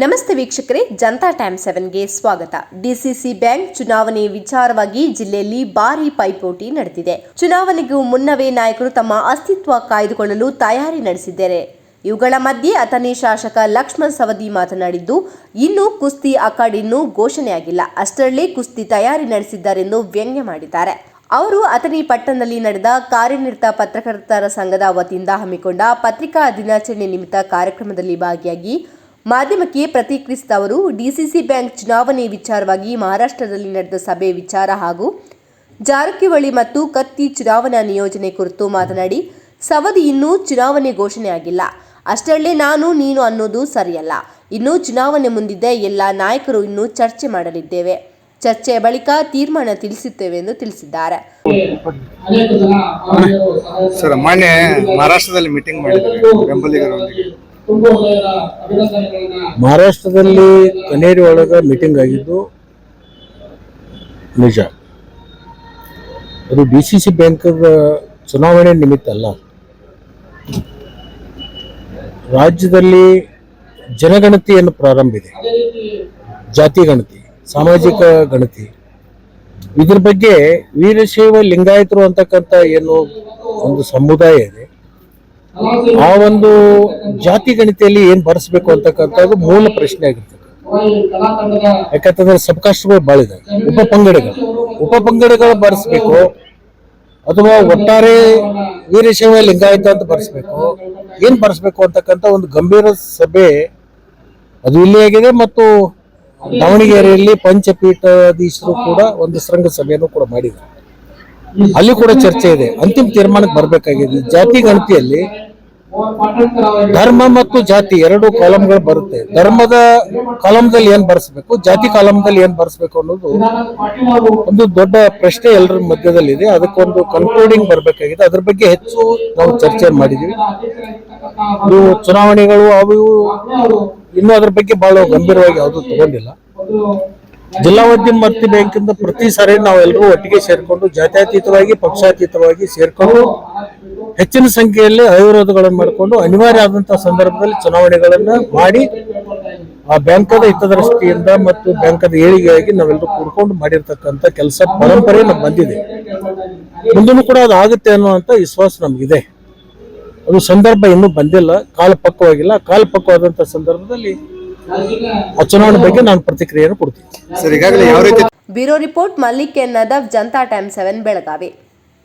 ನಮಸ್ತೆ ವೀಕ್ಷಕರೇ, ಜನತಾ ಟೈಮ್ ಸೆವೆನ್ಗೆ ಸ್ವಾಗತ. ಡಿಸಿಸಿ ಬ್ಯಾಂಕ್ ಚುನಾವಣೆ ವಿಚಾರವಾಗಿ ಜಿಲ್ಲೆಯಲ್ಲಿ ಭಾರಿ ಪೈಪೋಟಿ ನಡೆದಿದೆ. ಚುನಾವಣೆಗೂ ಮುನ್ನವೇ ನಾಯಕರು ತಮ್ಮ ಅಸ್ತಿತ್ವ ಕಾಯ್ದುಕೊಳ್ಳಲು ತಯಾರಿ ನಡೆಸಿದ್ದಾರೆ. ಇವುಗಳ ಮಧ್ಯೆ ಅಥಣಿ ಶಾಸಕ ಲಕ್ಷ್ಮಣ್ ಸವದಿ ಮಾತನಾಡಿದ್ದು, ಇನ್ನೂ ಕುಸ್ತಿ ಅಖಾಡಿನ್ನೂ ಘೋಷಣೆಯಾಗಿಲ್ಲ. ಅಷ್ಟರಲ್ಲೇ ಕುಸ್ತಿ ತಯಾರಿ ನಡೆಸಿದ್ದಾರೆಂದು ವ್ಯಂಗ್ಯ ಮಾಡಿದ್ದಾರೆ. ಅವರು ಅಥಣಿ ಪಟ್ಟಣದಲ್ಲಿ ನಡೆದ ಕಾರ್ಯನಿರತ ಪತ್ರಕರ್ತರ ಸಂಘದ ವತಿಯಿಂದ ಹಮ್ಮಿಕೊಂಡ ಪತ್ರಿಕಾ ದಿನಾಚರಣೆ ನಿಮಿತ್ತ ಕಾರ್ಯಕ್ರಮದಲ್ಲಿ ಭಾಗಿಯಾಗಿ ಮಾಧ್ಯಮಕ್ಕೆ ಪ್ರತಿಕ್ರಿಯಿಸಿದ ಅವರು ಡಿಸಿಸಿ ಬ್ಯಾಂಕ್ ಚುನಾವಣೆ ವಿಚಾರವಾಗಿ ಮಹಾರಾಷ್ಟ್ರದಲ್ಲಿ ನಡೆದ ಸಭೆ ವಿಚಾರ ಹಾಗೂ ಜಾರಕಿಹೊಳಿ ಮತ್ತು ಕತ್ತಿ ಚುನಾವಣಾ ನಿಯೋಜನೆ ಕುರಿತು ಮಾತನಾಡಿ, ಸವದಿ ಇನ್ನೂ ಚುನಾವಣೆ ಘೋಷಣೆಯಾಗಿಲ್ಲ ಅಷ್ಟರಲ್ಲೇ ನಾನು, ನೀನು ಅನ್ನೋದು ಸರಿಯಲ್ಲ. ಇನ್ನೂ ಚುನಾವಣೆ ಮುಂದಿದ್ದ ಎಲ್ಲ ನಾಯಕರು ಇನ್ನೂ ಚರ್ಚೆ ಮಾಡಲಿದ್ದೇವೆ. ಚರ್ಚೆ ಬಳಿಕ ತೀರ್ಮಾನ ತಿಳಿಸುತ್ತೇವೆ ಎಂದು ತಿಳಿಸಿದ್ದಾರೆ. ಸರ್ ಮೊನ್ನೆ ಮಹಾರಾಷ್ಟ್ರದಲ್ಲಿ ಮೀಟಿಂಗ್ ಮಾಡಿದ್ದಾರೆ, ಬೆಂಬಲಿಗರೊಂದಿಗೆ. ಮಹಾರಾಷ್ಟ್ರದಲ್ಲಿ ಕನೇರಿ ಒಳಗ ಮೀಟಿಂಗ್ ಆಗಿದ್ದು ನಿಜ. ಅದು ಡಿ ಸಿ ಸಿ ಬ್ಯಾಂಕದ ಚುನಾವಣೆ ನಿಮಿತ್ತ ಅಲ್ಲ. ರಾಜ್ಯದಲ್ಲಿ ಜನಗಣತಿಯನ್ನು ಪ್ರಾರಂಭಿದೆ ಜಾತಿ ಗಣತಿ ಸಾಮಾಜಿಕ ಗಣತಿ. ಇದ್ರ ಬಗ್ಗೆ ವೀರಶೈವ ಲಿಂಗಾಯತರು ಅಂತಕ್ಕಂಥ ಏನು ಒಂದು ಸಮುದಾಯ ಇದೆ. ಆ ಒಂದು ಜಾತಿ ಗಣಿತೆಯಲ್ಲಿ ಏನ್ ಬರೆಸ್ಬೇಕು ಅಂತಕ್ಕಂಥದ್ದು ಮೂಲ ಪ್ರಶ್ನೆ ಆಗಿರ್ತದೆ. ಯಾಕಂತಂದ್ರೆ ಸಬ್ಕಾಸ್ಟ್ಗಳು ಭಾಳ ಇದೆ ಉಪ ಪಂಗಡಗಳು. ಉಪ ಪಂಗಡಗಳು ಬರೆಸ್ಬೇಕು. ಅಥವಾ ಒಟ್ಟಾರೆ ವೀರಶೈವ ಲಿಂಗಾಯತ ಅಂತ ಬರೆಸ್ಬೇಕು. ಏನ್ ಬರೆಸ್ಬೇಕು ಅಂತಕ್ಕಂಥ ಒಂದು ಗಂಭೀರ ಸಭೆ ಅದು ಇಲ್ಲಿ ಆಗಿದೆ ಮತ್ತು ದಾವಣಗೆರೆಯಲ್ಲಿ ಪಂಚಪೀಠಾಧೀಶರು ಕೂಡ ಒಂದು ಶೃಂಗ ಸಭೆಯನ್ನು ಕೂಡ ಮಾಡಿದ್ದಾರೆ. ಅಲ್ಲಿ ಕೂಡ ಚರ್ಚೆ ಇದೆ. ಅಂತಿಮ ತೀರ್ಮಾನಕ್ಕೆ ಬರಬೇಕಾಗಿದೆ. ಜಾತಿ ಗಣತಿಯಲ್ಲಿ ಧರ್ಮ ಮತ್ತು ಜಾತಿ ಎರಡು ಕಾಲಂಗಳು ಬರುತ್ತೆ. ಧರ್ಮದ ಕಾಲಂದಲ್ಲಿ ಏನ್ ಬರ್ಸ್ಬೇಕು, ಜಾತಿ ಕಾಲಂದಲ್ಲಿ ಏನ್ ಬರ್ಸ್ಬೇಕು ಅನ್ನೋದು ಒಂದು ದೊಡ್ಡ ಪ್ರಶ್ನೆ ಎಲ್ಲರ ಮಧ್ಯದಲ್ಲಿ ಇದೆ ಅದಕ್ಕೊಂದು ಕನ್ಕ್ಲೂಡಿಂಗ್ ಬರಬೇಕಾಗಿದೆ. ಅದ್ರ ಬಗ್ಗೆ ಹೆಚ್ಚು ನಾವು ಚರ್ಚೆ ಮಾಡಿದೀವಿ. ಇವು ಚುನಾವಣೆಗಳು ಅವು ಇನ್ನೂ ಅದ್ರ ಬಗ್ಗೆ ಬಹಳ ಗಂಭೀರವಾಗಿ ಯಾವುದು ತಗೊಂಡಿಲ್ಲ. ಜಿಲ್ಲಾ ಉದ್ಯಮ ಭರ್ತಿ ಬ್ಯಾಂಕಿಂದ ಪ್ರತಿ ಸಾರಿ ನಾವೆಲ್ಲರೂ ಒಟ್ಟಿಗೆ ಸೇರ್ಕೊಂಡು ಜಾತ್ಯತೀತವಾಗಿ, ಪಕ್ಷಾತೀತವಾಗಿ ಸೇರ್ಕೊಂಡು ಹೆಚ್ಚಿನ ಸಂಖ್ಯೆಯಲ್ಲಿ ಅವಿರೋಧಗಳನ್ನು ಮಾಡಿಕೊಂಡು ಅನಿವಾರ್ಯ ಆದಂತಹ ಸಂದರ್ಭದಲ್ಲಿ ಚುನಾವಣೆಗಳನ್ನ ಮಾಡಿ ಆ ಬ್ಯಾಂಕದ ಹಿತದೃಷ್ಟಿಯಿಂದ ಮತ್ತು ಬ್ಯಾಂಕದ ಏಳಿಗೆಯಾಗಿ ನಾವೆಲ್ಲರೂ ಕೂಡ್ಕೊಂಡು ಮಾಡಿರ್ತಕ್ಕಂಥ ಕೆಲಸ ಪರಂಪರೆ ನಮ್ಗೆ ಬಂದಿದೆ. ಮುಂದೂ ಕೂಡ ಅದು ಆಗುತ್ತೆ ಅನ್ನುವಂಥ ವಿಶ್ವಾಸ ನಮಗಿದೆ. ಅದು ಸಂದರ್ಭ ಇನ್ನೂ ಬಂದಿಲ್ಲ ಕಾಲ ಪಕ್ವವಾಗಿಲ್ಲ ಕಾಲ ಪಕ್ವವಾದಂಥ ಸಂದರ್ಭದಲ್ಲಿ ಆ ಚುನಾವಣೆ ಬಗ್ಗೆ ನಾನು ಪ್ರತಿಕ್ರಿಯೆಯನ್ನು ಕೊಡ್ತೀನಿ. ಸರ್ ಈಗಾಗಲೇ ಯಾವ ರೀತಿ bureau report Mallik N Nadaf Janata Time Seven Belagavi.